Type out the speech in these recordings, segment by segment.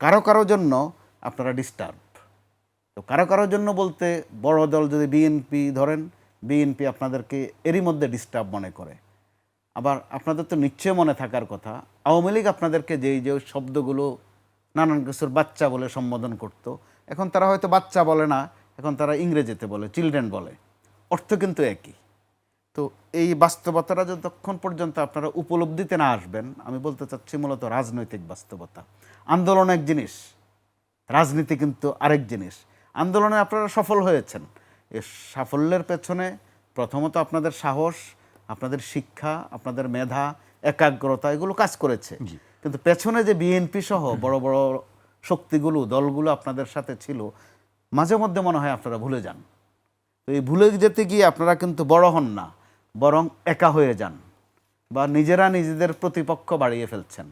কারও কারও জন্য আপনারা ডিস্টার্ব তো কারও কারও জন্য বলতে বড় দল যদি বিএনপি ধরেন বিএনপি আপনাদেরকে এরই মধ্যে ডিস্টার্ব মনে করে। আবার আপনাদের তো নিশ্চয় মনে থাকার কথা, আওয়ামী লীগ আপনাদেরকে যেই যে শব্দগুলো নানান কিছুর বাচ্চা বলে সম্বোধন করত, এখন তারা হয়তো বাচ্চা বলে না, এখন তারা ইংরেজিতে বলে চিলড্রেন বলে। অর্থ কিন্তু একই। তো এই বাস্তবতাটা যতক্ষণ পর্যন্ত আপনারা উপলব্ধিতে না আসবেন আমি বলতে চাচ্ছি মূলত রাজনৈতিক বাস্তবতা। আন্দোলন এক জিনিস রাজনীতি কিন্তু আরেক জিনিস। আন্দোলনে আপনারা সফল হয়েছেন। এ সাফল্যের পেছনে প্রথমত আপনাদের সাহস আপনাদের শিক্ষা আপনাদের মেধা একাগ্রতা এগুলো কাজ করেছে। কিন্তু পেছনে যে বিএনপি সহ বড় বড় শক্তিগুলো দলগুলো আপনাদের সাথে ছিল মাঝে মধ্যে মনে হয় আপনারা ভুলে যান। তো এই ভুলে যেতে গিয়ে আপনারা কিন্তু বড় হন না। বরং একা হয়ে যান বা নিজেরা নিজেদের প্রতিপক্ষ বাড়িয়ে ফেলছেন।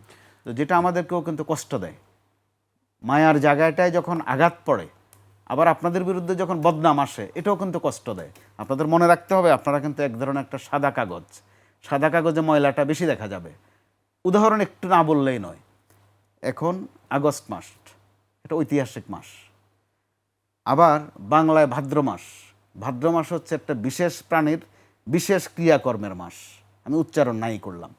তো যেটা আমাদেরকেও কিন্তু কষ্ট দেয়। মায়ার জায়গাটায় যখন আঘাত পড়ে, আবার আপনাদের বিরুদ্ধে যখন বদনাম আসে, এটাও কিন্তু কষ্ট দেয়। আপনাদের মনে রাখতে হবে, আপনারা কিন্তু এক ধরনের একটা সাদা কাগজ। সাদা কাগজে ময়লাটা বেশি দেখা যাবে। উদাহরণ একটু না বললেই নয়। এখন আগস্ট মাস, এটা ঐতিহাসিক মাস। আবার বাংলায় ভাদ্র মাস। ভাদ্র মাস হচ্ছে একটা বিশেষ প্রাণীর বিশেষ ক্রিয়াকর্মের মাস। আমি উচ্চারণ নাই করলাম।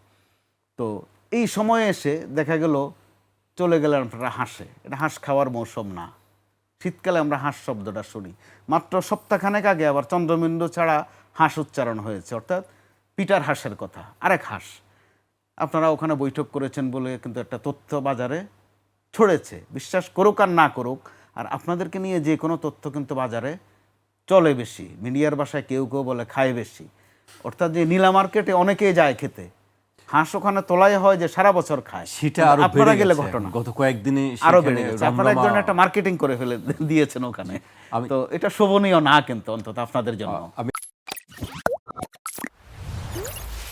তো এই সময়ে এসে দেখা গেল, চলে গেলেন আপনারা হাঁসে। এটা হাঁস খাওয়ার মৌসুম না। শীতকালে আমরা হাঁস শব্দটা শুনি। মাত্র সপ্তাহখানেক আগে আবার চন্দ্রবিন্দু ছাড়া হাঁস উচ্চারণ হয়েছে। অর্থাৎ পিটার হাঁসের কথা। আরেক হাঁস। আপনারা ওখানে বৈঠক করেছেন বলে কিন্তু একটা তথ্য বাজারে ছড়েছে। বিশ্বাস করুক আর না করুক, আর আপনাদেরকে নিয়ে যে কোনো তথ্য কিন্তু বাজারে চলে বেশি। মিডিয়ার বাসায় কেউ কেউ বলে খায় বেশি। অর্থাৎ যে নীলা মার্কেটে অনেকেই যায় খেতে। হাঁস ওখানে তোলাই হয় যে সারা বছর খায়। সেটা আরও আপনারা বেড়ে গেলে ঘটনা। গত কয়েকদিনে আরও বেড়ে গেছে। আপনারা একজন একটা মার্কেটিং করে ফেলে দিয়েছেন ওখানে। তো এটা শোভনীয় না কিন্তু অন্তত আপনাদের জন্য।